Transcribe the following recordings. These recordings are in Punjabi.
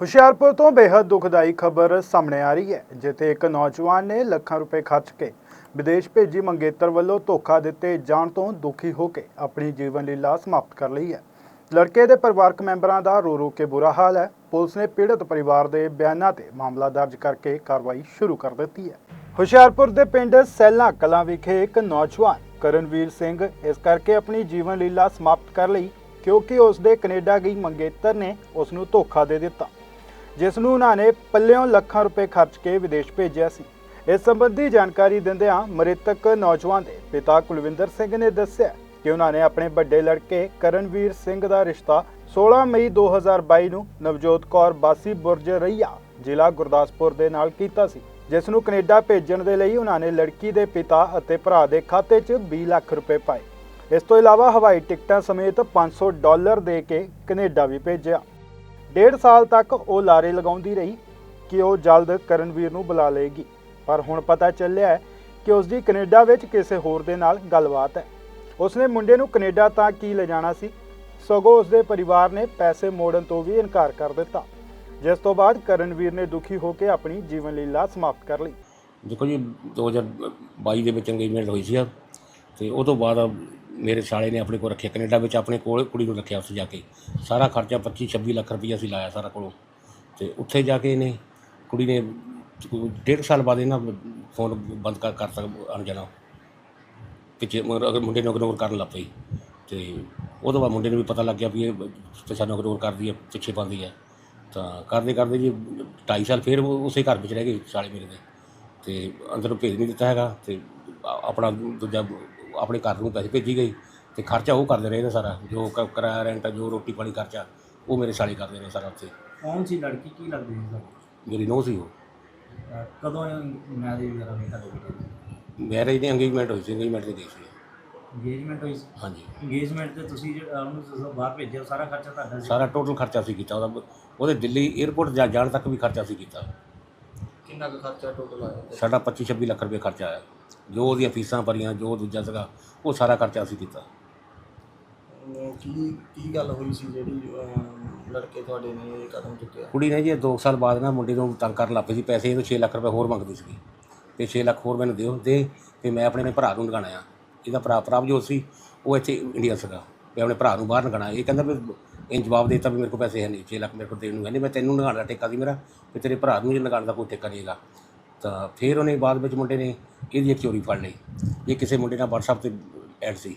ਹੁਸ਼ਿਆਰਪੁਰ ਤੋਂ ਬੇहद ਦੁਖਦਾਈ ਖਬਰ ਸਾਹਮਣੇ ਆ ਰਹੀ ਹੈ, ਜਿੱਥੇ ਇੱਕ ਨੌਜਵਾਨ ਨੇ ਲੱਖਾਂ ਰੁਪਏ ਖਰਚ ਕੇ ਵਿਦੇਸ਼ ਭੇਜੀ ਮੰਗੇਤਰ ਵੱਲੋਂ ਧੋਖਾ ਦਿੱਤੇ ਜਾਣ ਤੋਂ ਦੁਖੀ ਹੋ ਕੇ ਆਪਣੀ ਜੀਵਨ ਲੀਲਾ ਸਮਾਪਤ ਕਰ ਲਈ ਹੈ। ਲੜਕੇ ਦੇ ਪਰਿਵਾਰਕ ਮੈਂਬਰਾਂ ਦਾ ਰੋ ਰੋ ਕੇ ਬੁਰਾ ਹਾਲ ਹੈ। ਪੁਲਿਸ ਨੇ ਪੀੜਤ ਪਰਿਵਾਰ ਦੇ ਬਿਆਨਾਂ ਤੇ ਮਾਮਲਾ ਦਰਜ ਕਰਕੇ ਕਾਰਵਾਈ ਸ਼ੁਰੂ ਕਰ ਦਿੱਤੀ ਹੈ। ਹੁਸ਼ਿਆਰਪੁਰ ਦੇ ਪਿੰਡ ਸੈਲਾ ਕਲਾਂ ਵਿਖੇ ਇੱਕ ਨੌਜਵਾਨ ਕਰਨਵੀਰ ਸਿੰਘ ਇਸ ਕਰਕੇ ਆਪਣੀ ਜੀਵਨ ਲੀਲਾ ਸਮਾਪਤ ਕਰ ਲਈ, ਕਿਉਂਕਿ ਉਸ ਦੇ ਕੈਨੇਡਾ ਗਈ ਮੰਗੇਤਰ ਨੇ ਉਸ ਨੂੰ ਧੋਖਾ ਦੇ ਦਿੱਤਾ। ਜਿਸ ਨੂੰ ਉਹਨਾਂ ਨੇ ਪੱਲਿਓਂ ਲੱਖਾਂ ਰੁਪਏ ਖਰਚ ਕੇ ਵਿਦੇਸ਼ ਭੇਜਿਆ ਸੀ। ਇਸ ਸੰਬੰਧੀ ਜਾਣਕਾਰੀ ਦਿੰਦਿਆਂ ਮ੍ਰਿਤਕ ਨੌਜਵਾਨ ਦੇ ਪਿਤਾ ਕੁਲਵਿੰਦਰ ਸਿੰਘ ਨੇ ਦੱਸਿਆ ਕਿ ਉਹਨਾਂ ਨੇ ਆਪਣੇ ਵੱਡੇ ਲੜਕੇ ਕਰਨਵੀਰ ਸਿੰਘ ਦਾ ਰਿਸ਼ਤਾ 16 ਮਈ 2022 ਨੂੰ ਨਵਜੋਤ ਕੌਰ ਬਾਸੀ ਬੁਰਜ ਰਈਆ ਜ਼ਿਲ੍ਹਾ ਗੁਰਦਾਸਪੁਰ ਦੇ ਨਾਲ ਕੀਤਾ ਸੀ, ਜਿਸ ਨੂੰ ਕੈਨੇਡਾ ਭੇਜਣ ਦੇ ਲਈ ਉਹਨਾਂ ਨੇ ਲੜਕੀ ਦੇ ਪਿਤਾ ਅਤੇ ਭਰਾ ਦੇ ਖਾਤੇ 'ਚ 20 ਲੱਖ ਰੁਪਏ ਪਾਏ। ਇਸ ਤੋਂ ਇਲਾਵਾ ਹਵਾਈ ਟਿਕਟਾਂ ਸਮੇਤ 500 ਡਾਲਰ ਦੇ ਕੇ ਕੈਨੇਡਾ ਵੀ ਭੇਜਿਆ। ਡੇਢ ਸਾਲ ਤੱਕ ਉਹ ਲਾਰੇ ਲਗਾਉਂਦੀ ਰਹੀ ਕਿ ਉਹ ਜਲਦ ਕਰਨਵੀਰ ਨੂੰ ਬੁਲਾ ਲਏਗੀ। ਪਰ ਹੁਣ ਪਤਾ ਚੱਲਿਆ ਹੈ ਕਿ ਉਸ ਦੀ ਕੈਨੇਡਾ ਵਿੱਚ ਕਿਸੇ ਹੋਰ ਦੇ ਨਾਲ ਗੱਲਬਾਤ ਹੈ। ਉਸਨੇ ਮੁੰਡੇ ਨੂੰ ਕੈਨੇਡਾ ਤਾਂ ਕੀ ਲਿਜਾਣਾ ਸੀ? ਸਗੋਂ ਉਸਦੇ ਪਰਿਵਾਰ ਨੇ ਪੈਸੇ ਮੋੜਨ ਤੋਂ ਵੀ ਇਨਕਾਰ ਕਰ ਦਿੱਤਾ। ਜਿਸ ਤੋਂ ਬਾਅਦ ਕਰਨਵੀਰ ਨੇ ਦੁਖੀ ਹੋ ਕੇ ਆਪਣੀ ਜੀਵਨ ਲੀਲਾ ਸਮਾਪਤ ਕਰ ਲਈ। ਦੇਖੋ ਜੀ 2022 ਦੇ ਵਿੱਚ ਇੰਗੇਜਮੈਂਟ ਹੋਈ ਸੀ ਤੇ ਉਹ ਤੋਂ ਬਾਅਦ ਮੇਰੇ ਸਾਲੇ ਨੇ ਆਪਣੇ ਕੋਲ ਰੱਖਿਆ, ਕੈਨੇਡਾ ਵਿੱਚ ਆਪਣੇ ਕੋਲ ਕੁੜੀ ਨੂੰ ਰੱਖਿਆ ਉੱਥੇ ਜਾ ਕੇ। ਸਾਰਾ ਖਰਚਾ 25 26 ਲੱਖ ਰੁਪਈਆ ਅਸੀਂ ਲਾਇਆ ਸਾਰਾ ਕੋਲੋਂ। ਤੇ ਉੱਥੇ ਜਾ ਕੇ ਇਹਨੇ ਕੁੜੀ ਨੇ ਡੇਢ ਸਾਲ ਬਾਅਦ ਇਹਨਾਂ ਫੋਨ ਬੰਦ ਕਰ ਕਰ ਸਕ ਅਣ ਜਾਣਾ। ਪਿੱਛੇ ਅਗਰ ਮੁੰਡੇ ਨੂੰ ਇਗਨੋਰ ਕਰਨ ਲੱਗ ਪਈ। ਤੇ ਉਹ ਤੋਂ ਬਾਅਦ ਮੁੰਡੇ ਨੂੰ ਵੀ ਪਤਾ ਲੱਗ ਗਿਆ ਵੀ ਇਹ ਤੇ ਸਾਨੂੰ ਇਗਨੋਰ ਕਰਦੀ ਹੈ, ਪਿੱਛੇ ਪਾਉਂਦੀ ਹੈ। ਤਾਂ ਕਰਦੇ ਕਰਦੇ ਜੀ 2.5 ਸਾਲ ਫਿਰ ਉਸੇ ਘਰ ਵਿੱਚ ਰਹਿ ਗਏ ਸਾਲੇ ਮੇਰੇ ਦੇ ਤੇ ਅੰਦਰੋਂ ਭੇਜ ਨਹੀਂ ਦਿੱਤਾ ਹੈਗਾ ਤੇ ਆਪਣਾ ਦੂਜਾ ਆਪਣੇ ਘਰ ਨੂੰ ਪੈਸੇ ਭੇਜੀ ਗਈ ਤੇ ਖਰਚਾ ਉਹ ਕਰਦੇ ਰਹੇ ਨੇ ਸਾਰਾ ਜੋ ਕ- ਕਿਰਾਇਆ ਰੈਂਟ ਜੋ ਰੋਟੀ ਪਾਣੀ ਖਰਚਾ ਉਹ ਮੇਰੇ ਸਾਲੇ ਕਰਦੇ ਨੇ ਸਾਰਾ ਉੱਥੇ। ਕੌਣ ਸੀ ਲੜਕੀ? ਕੀ ਲੱਗਦੀ ਸੀ ਤੁਹਾਨੂੰ? ਮੇਰੀ ਨੋਹ ਸੀ ਉਹ। ਅਹ ਕਦੋਂ ਮੈਰਿਜ ਵਗੈਰਾ ਹੋਈ ਤੁਹਾਡੇ ਬੇਟੇ ਮੈਰਿਜ ਦੀ ਅੰਗੇਜਮੈਂਟ ਹੋਈ ਸੀ ਅੰਗੇਜਮੈਂਟ ਤੇ ਗਈ ਸੀ। ਇੰਗੇਜਮੈਂਟ ਹੋਈ ਸੀ? ਹਾਂਜੀ। ਇੰਗੇਜਮੈਂਟ ਤੇ ਤੁਸੀਂ ਜਿਹੜਾ ਉਹਨੂੰ ਜਦੋਂ ਬਾਹਰ ਭੇਜਿਆ ਸਾਰਾ ਖਰਚਾ ਤੁਹਾਡਾ ਸੀ? ਸਾਰਾ ਟੋਟਲ ਖਰਚਾ ਸੀ ਕੀਤਾ ਉਹਦਾ। ਉਹਦੇ ਦਿੱਲੀ 에ਅਰਪੋਰਟ ਜਾ ਜਾਣ ਤੱਕ ਵੀ ਖਰਚਾ ਸੀ ਕੀਤਾ। ਕਿੰਨਾ ਕੁ ਖਰਚਾ ਟੋਟਲ ਆਇਆ? ਸਾਡਾ 25 26 ਲੱਖ ਰੁਪਏ ਖਰਚਾ ਆਇਆ। ਜੋ ਉਹਦੀਆਂ ਫੀਸਾਂ ਭਰੀਆਂ ਜੋ ਦੂਜਾ ਸੀਗਾ ਉਹ ਸਾਰਾ ਖਰਚਾ ਅਸੀਂ ਕੀਤਾ ਕੀ ਕੀ ਗੱਲ ਹੋਈ ਸੀ ਜਿਹੜੀ ਲੜਕੇ ਤੁਹਾਡੇ ਨੇ ਇਹ ਕਦਮ ਚੁੱਕਿਆ? ਕੁੜੀ ਨੇ ਜੀ 2 ਸਾਲ ਬਾਅਦ ਨਾ ਮੁੰਡੇ ਨੂੰ ਤੰਗ ਕਰਨ ਲੱਗ ਪਈ ਸੀ ਪੈਸੇ ਇਹਨੂੰ 6 ਲੱਖ ਰੁਪਏ ਹੋਰ ਮੰਗਦੀ ਸੀ ਤੇ 6 ਲੱਖ ਹੋਰ ਮੈਨੂੰ ਦਿਓ ਦੇ ਤੇ ਮੈਂ ਆਪਣੇ ਨੇ ਭਰਾ ਨੂੰ ਲਗਾਣਾ ਆ ਇਹਦਾ ਭਰਾ ਪ੍ਰਭਜੋਤ ਸੀ ਉਹ ਇੱਥੇ ਇੰਡੀਆ ਸੀਗਾ। ਤੇ ਆਪਣੇ ਭਰਾ ਨੂੰ ਬਾਹਰ ਲਗਾਣਾ ਇਹ ਕਹਿੰਦਾ ਵੀ ਇਹ ਜਵਾਬ ਦੇਤਾ ਵੀ ਮੇਰੇ ਕੋਲ ਪੈਸੇ ਹੈ ਨਹੀਂ 6 ਲੱਖ ਮੇਰੇ ਕੋਲ ਦੇਣ ਨੂੰ ਹੈ ਨਹੀਂ ਮੈਂ ਤੈਨੂੰ ਲਗਾਉਣ ਦਾ ਠੇਕਾ ਸੀ ਮੇਰਾ ਤੇ ਤੇਰੇ ਭਰਾ ਨੂੰ ਨਹੀਂ ਲਗਾਉਣ ਦਾ ਕੋਈ ਠੇਕਾ ਨਹੀਂਗਾ ਤਾਂ ਫਿਰ ਉਹਨੇ ਬਾਅਦ ਵਿੱਚ ਮੁੰਡੇ ਨੇ ਇਹਦੀ ਇੱਕ ਚੋਰੀ ਫੜ ਲਈ। ਇਹ ਕਿਸੇ ਮੁੰਡੇ ਨਾਲ WhatsApp ਤੇ ਐਡ ਸੀ,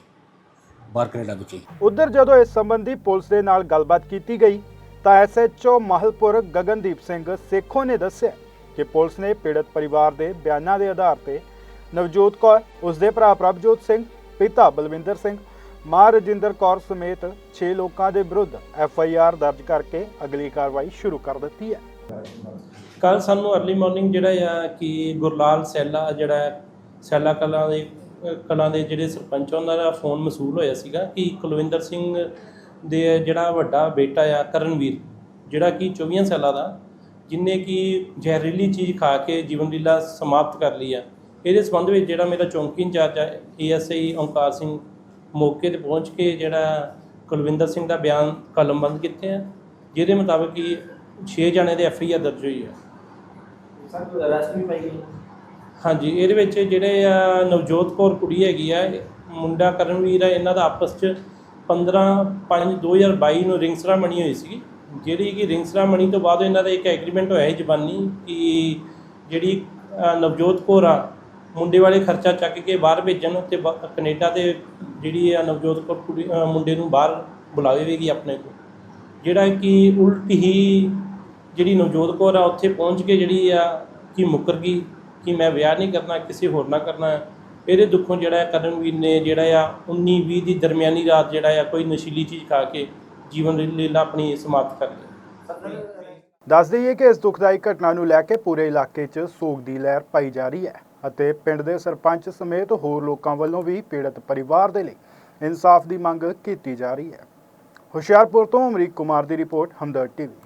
ਬਾਹਰ ਕੈਨੇਡਾ ਵਿੱਚ ਉਧਰ ਜਦੋਂ ਇਸ ਸੰਬੰਧੀ ਪੁਲਿਸ ਦੇ ਨਾਲ ਗੱਲਬਾਤ ਕੀਤੀ ਗਈ, ਤਾਂ ਐਸਐਚਓ ਮਾਹਲਪੁਰ ਗਗਨਦੀਪ ਸਿੰਘ ਸੇਖੋਂ ਨੇ ਦੱਸਿਆ ਕਿ ਪੁਲਿਸ ਨੇ ਪੀੜਤ ਪਰਿਵਾਰ ਦੇ ਬਿਆਨਾਂ ਦੇ ਆਧਾਰ ਤੇ ਨਵਜੋਤ ਕੌਰ ਉਸ ਦੇ ਭਰਾ ਪ੍ਰਭਜੋਤ ਸਿੰਘ, ਪਿਤਾ ਬਲਵਿੰਦਰ ਸਿੰਘ, ਮਾਂ ਰਜਿੰਦਰ ਕੌਰ ਸਮੇਤ 6 ਲੋਕਾਂ ਦੇ ਵਿਰੁੱਧ ਐਫ ਆਈ ਆਰ ਦਰਜ ਕਰਕੇ ਅਗਲੀ ਕਾਰਵਾਈ ਸ਼ੁਰੂ ਕਰ ਦਿੱਤੀ ਹੈ। ਕੱਲ ਸਾਨੂੰ ਅਰਲੀ ਮਾਰਨਿੰਗ ਜਿਹੜਾ ਆ ਕਿ ਗੁਰਲਾਲ ਸੈਲਾ ਜਿਹੜਾ ਸੈਲਾ ਕਲਾਂ ਦੇ ਕਲਾਂ ਦੇ ਜਿਹੜੇ ਸਰਪੰਚ ਉਹਨਾਂ ਦਾ ਫੋਨ ਮਸੂਲ ਹੋਇਆ ਸੀਗਾ ਕਿ ਕੁਲਵਿੰਦਰ ਸਿੰਘ ਦੇ ਜਿਹੜਾ ਵੱਡਾ ਬੇਟਾ ਆ, ਕਰਨਵੀਰ, ਜਿਹੜਾ ਕਿ 24 ਸਾਲਾਂ ਦਾ, ਜਿਨੇ ਕਿ ਜ਼ਹਿਰੀਲੀ ਚੀਜ਼ ਖਾ ਕੇ ਜੀਵਨ ਲੀਲਾ ਸਮਾਪਤ ਕਰ ਲਈ ਆ। ਇਹਦੇ ਸੰਬੰਧ ਵਿੱਚ ਜਿਹੜਾ ਮੇਰਾ ਚੌਂਕੀ ਇੰਚਾਰਜ ਆ, ਏਐਸਆਈ ਓਂਕਾਰ ਸਿੰਘ ਮੌਕੇ ਤੇ ਪਹੁੰਚ ਕੇ ਜਿਹੜਾ ਕੁਲਵਿੰਦਰ ਸਿੰਘ ਦਾ ਬਿਆਨ ਕਲਮਬੰਦ ਕੀਤੇ ਆ, ਜਿਹਦੇ ਮੁਤਾਬਕ ਕਿ 6 ਜਣੇ ਦੇ ਐਫਆਈਆਰ ਦਰਜ ਹੋਈ ਆ। ਸਰ ਕੋਈ ਅਰੈਸਟ ਵੀ ਪਾਈ ਗਈ? ਹਾਂਜੀ ਇਹਦੇ ਵਿੱਚ ਜਿਹੜੇ ਆ ਨਵਜੋਤ ਕੌਰ ਕੁੜੀ ਹੈਗੀ ਆ ਮੁੰਡਾ ਕਰਨਵੀਰ ਆ ਇਹਨਾਂ ਦਾ ਆਪਸ ਚ 15 5 2022 ਨੂੰ ਰਿੰਗਸਰਾ ਮਣੀ ਹੋਈ ਸੀ। ਜਿਹੜੀ ਕਿ ਰਿੰਗਸਰਾ ਮਣੀ ਤੋਂ ਬਾਅਦ ਇਹਨਾਂ ਦਾ ਇੱਕ ਐਗਰੀਮੈਂਟ ਹੋਇਆ ਹੈ ਜ਼ਬਾਨੀ ਕਿ ਜਿਹੜੀ ਨਵਜੋਤ ਕੌਰ ਆ ਮੁੰਡੇ ਵਾਲੇ ਖਰਚਾ ਚੱਕ ਕੇ ਬਾਹਰ ਭੇਜਣ ਤੇ ਕੈਨੇਡਾ ਤੇ ਜਿਹੜੀ ਆ ਨਵਜੋਤ ਕੌਰ ਕੁੜੀ ਮੁੰਡੇ ਨੂੰ ਬਾਹਰ ਬੁਲਾਵੇਗੀ ਆਪਣੇ ਕੋਲ। ਜਿਹੜਾ ਕਿ ਉਲਟ ਹੀ ਜਿਹੜੀ ਨਵਜੋਤ ਕੌਰ ਆ, ਉੱਥੇ ਪਹੁੰਚ ਕੇ ਜਿਹੜੀ ਆ, ਕਿ ਮੁੱਕਰ ਗਈ, ਕਿ ਮੈਂ ਵਿਆਹ ਨਹੀਂ ਕਰਨਾ, ਕਿਸੇ ਹੋਰ ਨਾਲ ਕਰਨਾ, ਇਹਦੇ ਦੁੱਖੋਂ ਜਿਹੜਾ ਕਰਨਵੀਰ ਨੇ ਜਿਹੜਾ ਆ 19 20 ਦੀ ਦਰਮਿਆਨੀ ਰਾਤ ਜਿਹੜਾ ਆ, ਕੋਈ ਨਸ਼ੀਲੀ ਚੀਜ਼ ਖਾ ਕੇ ਜੀਵਨ ਲੀਲਾ ਆਪਣੀ ਸਮਾਪਤ ਕਰ ਲਈ। ਦੱਸ ਦਈਏ ਕਿ ਇਸ ਦੁਖਦਾਈ ਘਟਨਾ ਨੂੰ ਲੈ ਕੇ ਪੂਰੇ ਇਲਾਕੇ 'ਚ ਸੋਗ ਦੀ ਲਹਿਰ ਪਾਈ ਜਾ ਰਹੀ ਹੈ ਅਤੇ ਪਿੰਡ ਦੇ ਸਰਪੰਚ ਸਮੇਤ ਹੋਰ ਲੋਕਾਂ ਵੱਲੋਂ ਵੀ ਪੀੜਤ ਪਰਿਵਾਰ ਦੇ ਲਈ ਇਨਸਾਫ ਦੀ ਮੰਗ ਕੀਤੀ ਜਾ ਰਹੀ ਹੈ। ਹੁਸ਼ਿਆਰਪੁਰ ਤੋਂ ਅਮਰੀਕ ਕੁਮਾਰ ਦੀ ਰਿਪੋਰਟ, ਹਮਦਰਦ ਟੀਵੀ।